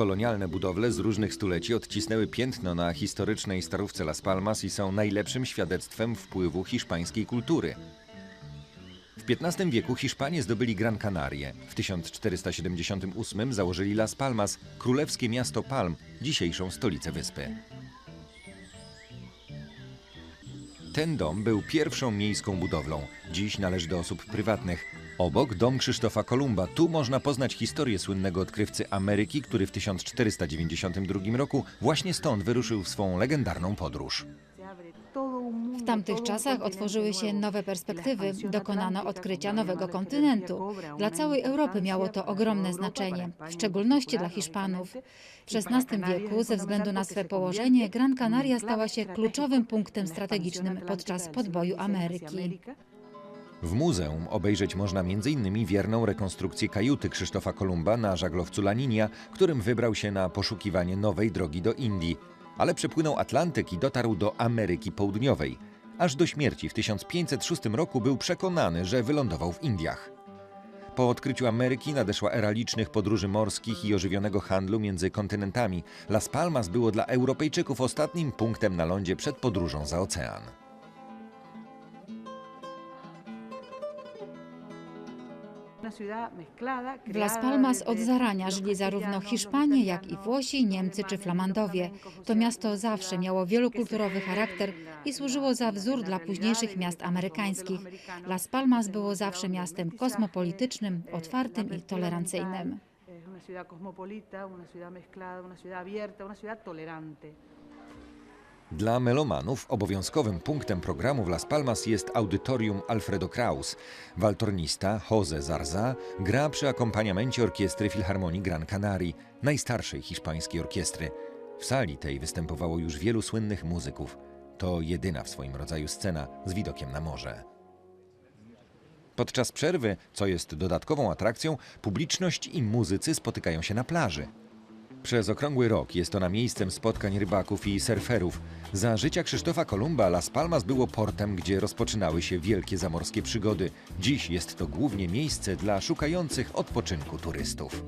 Kolonialne budowle z różnych stuleci odcisnęły piętno na historycznej starówce Las Palmas i są najlepszym świadectwem wpływu hiszpańskiej kultury. W XV wieku Hiszpanie zdobyli Gran Canarie. W 1478 założyli Las Palmas, królewskie miasto Palm, dzisiejszą stolicę wyspy. Ten dom był pierwszą miejską budowlą. Dziś należy do osób prywatnych. Obok dom Krzysztofa Kolumba. Tu można poznać historię słynnego odkrywcy Ameryki, który w 1492 roku właśnie stąd wyruszył w swą legendarną podróż. W tamtych czasach otworzyły się nowe perspektywy, dokonano odkrycia nowego kontynentu. Dla całej Europy miało to ogromne znaczenie, w szczególności dla Hiszpanów. W XVI wieku, ze względu na swe położenie, Gran Canaria stała się kluczowym punktem strategicznym podczas podboju Ameryki. W muzeum obejrzeć można m.in. wierną rekonstrukcję kajuty Krzysztofa Kolumba na żaglowcu Laninia, którym wybrał się na poszukiwanie nowej drogi do Indii, ale przepłynął Atlantyk i dotarł do Ameryki Południowej. Aż do śmierci w 1506 roku był przekonany, że wylądował w Indiach. Po odkryciu Ameryki nadeszła era licznych podróży morskich i ożywionego handlu między kontynentami. Las Palmas było dla Europejczyków ostatnim punktem na lądzie przed podróżą za ocean. W Las Palmas od zarania żyli zarówno Hiszpanie, jak i Włosi, Niemcy czy Flamandowie. To miasto zawsze miało wielokulturowy charakter i służyło za wzór dla późniejszych miast amerykańskich. Las Palmas było zawsze miastem kosmopolitycznym, otwartym i tolerancyjnym. Una ciudad cosmopolita, una ciudad mezclada, una ciudad abierta, una ciudad tolerante. Dla melomanów obowiązkowym punktem programu w Las Palmas jest audytorium Alfredo Kraus. Waltornista Jose Zarza gra przy akompaniamencie orkiestry Filharmonii Gran Canarii, najstarszej hiszpańskiej orkiestry. W sali tej występowało już wielu słynnych muzyków. To jedyna w swoim rodzaju scena z widokiem na morze. Podczas przerwy, co jest dodatkową atrakcją, publiczność i muzycy spotykają się na plaży. Przez okrągły rok jest ona miejscem spotkań rybaków i surferów. Za życia Krzysztofa Kolumba Las Palmas było portem, gdzie rozpoczynały się wielkie zamorskie przygody. Dziś jest to głównie miejsce dla szukających odpoczynku turystów.